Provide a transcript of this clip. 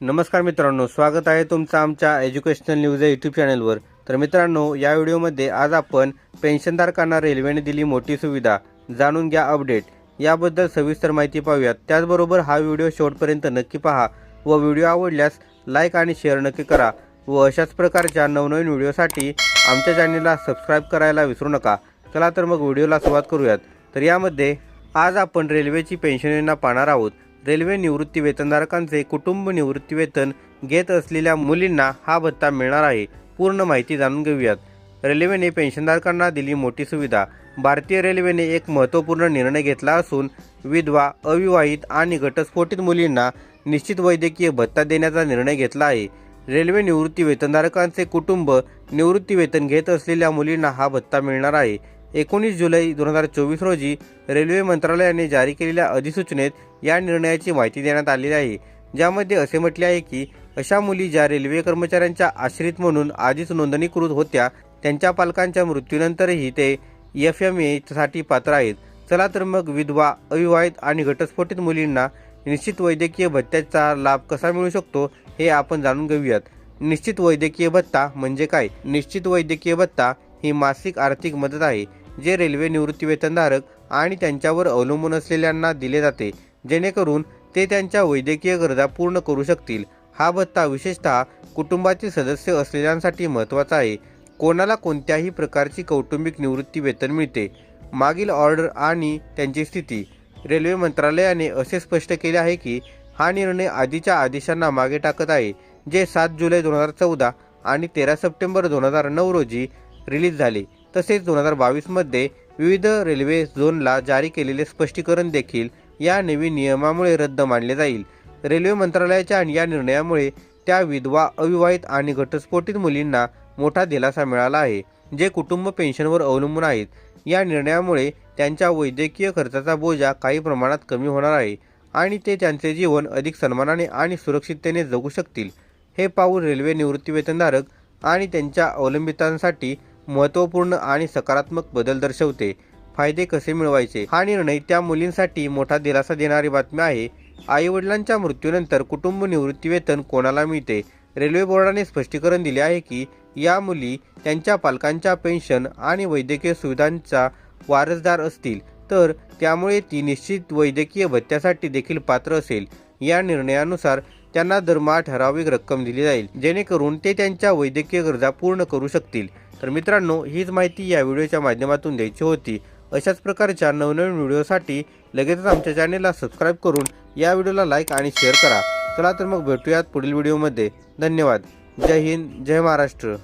नमस्कार मित्रांनो स्वागत आहे तुमचं आमच्या एज्युकेशनल न्यूज या यूट्यूब चॅनलवर तर मित्रांनो या व्हिडिओमध्ये आज आपण पेन्शनधारकांना रेल्वेने दिली मोठी सुविधा जाणून घ्या अपडेट. याबद्दल सविस्तर माहिती पाहूयात. त्याचबरोबर हा व्हिडिओ शेवटपर्यंत नक्की पहा व व्हिडिओ आवडल्यास लाईक आणि शेअर नक्की करा व अशाच प्रकारच्या नवनवीन व्हिडिओसाठी आमच्या चॅनलला सबस्क्राईब करायला विसरू नका. चला तर मग व्हिडिओला सुरुवात करूयात. तर यामध्ये आज आपण रेल्वेची पेन्शन योजना पाहणार आहोत. रेल्वे निवृत्ती वेतनधारकांचे कुटुंब निवृत्ती वेतन घेत असलेल्या मुलींना हा भत्ता मिळणार आहे. पूर्ण माहिती जाणून घेऊयात. रेल्वेने पेन्शनधारकांना दिली मोठी सुविधा. भारतीय रेल्वेने एक महत्त्वपूर्ण निर्णय घेतला असून विधवा अविवाहित आणि घटस्फोटित मुलींना निश्चित वैद्यकीय भत्ता देण्याचा निर्णय घेतला आहे. रेल्वे निवृत्ती वेतनधारकांचे कुटुंब निवृत्ती वेतन घेत असलेल्या मुलींना हा भत्ता मिळणार आहे. एकोणीस जुलै दोन हजार चोवीस रोजी रेल्वे मंत्रालयाने जारी केलेल्या अधिसूचनेत या निर्णयाची माहिती देण्यात आलेली आहे. ज्यामध्ये असे म्हटले आहे की अशा मुली ज्या रेल्वे कर्मचाऱ्यांच्या आश्रित म्हणून आधीच नोंदणीकृत होत्या त्यांच्या पालकांच्या मृत्यूनंतरही ते एफ एमसाठी पात्र आहेत. चला तर मग विधवा अविवाहित आणि घटस्फोटित मुलींना निश्चित वैद्यकीय भत्त्याचा लाभ कसा मिळू शकतो हे आपण जाणून घेऊयात. निश्चित वैद्यकीय भत्ता म्हणजे काय? निश्चित वैद्यकीय भत्ता ही मासिक आर्थिक मदत आहे. जे रेल्वे निवृत्तीवेतनधारक आणि त्यांच्यावर अवलंबून असलेल्यांना दिले जाते जेणेकरून ते त्यांच्या वैद्यकीय गरजा पूर्ण करू शकतील. हा भत्ता विशेषतः कुटुंबातील सदस्य असलेल्यांसाठी महत्त्वाचा आहे. कोणाला कोणत्याही प्रकारची कौटुंबिक निवृत्ती वेतन मिळते मागील ऑर्डर आणि त्यांची स्थिती. रेल्वे मंत्रालयाने असे स्पष्ट केले आहे की हा निर्णय आधीच्या आदेशांना मागे टाकत आहे जे सात जुलै दोन हजार चौदा आणि तेरा सप्टेंबर दोन हजार नऊ रोजी रिलीज झाले. तसेच दोन हजार बावीसमध्ये विविध रेल्वे झोनला जारी केलेले स्पष्टीकरण देखील या नवीन नियमामुळे रद्द मानले जाईल. रेल्वे मंत्रालयाच्या या निर्णयामुळे त्या विधवा अविवाहित आणि घटस्फोटित मुलींना मोठा दिलासा मिळाला आहे जे कुटुंब पेन्शनवर अवलंबून आहेत. या निर्णयामुळे त्यांच्या वैद्यकीय खर्चाचा बोजा काही प्रमाणात कमी होणार आहे आणि ते त्यांचे जीवन अधिक सन्मानाने आणि सुरक्षिततेने जगू शकतील. हे पाऊल रेल्वे निवृत्तीवेतनधारक आणि त्यांच्या अवलंबितांसाठी महत्त्वपूर्ण आणि सकारात्मक बदल दर्शवते. फायदे कसे मिळवायचे? हा निर्णय त्या मुलींसाठी मोठा दिलासा देणारी बातमी आहे. आईवडिलांच्या मृत्यूनंतर कुटुंब निवृत्ती वेतन कोणाला मिळते? रेल्वे बोर्डाने स्पष्टीकरण दिले आहे की या मुली त्यांच्या पालकांच्या पेन्शन आणि वैद्यकीय सुविधांचा वारसदार असतील तर त्यामुळे ती निश्चित वैद्यकीय भत्त्यासाठी देखील पात्र असेल. या निर्णयानुसार त्यांना दरमहा ठराविक रक्कम दिली जाईल जेणेकरून ते त्यांच्या वैद्यकीय गरजा पूर्ण करू शकतील. तर मित्रांनो हीच माहिती या व्हिडिओच्या माध्यमातून द्यायची होती. अशाच प्रकारच्या नवनवीन व्हिडिओसाठी लगेचच आमच्या चॅनेलला सबस्क्राईब करून या व्हिडिओला लाईक आणि शेअर करा. चला तर मग भेटूयात पुढील व्हिडिओमध्ये. धन्यवाद. जय हिंद जय महाराष्ट्र.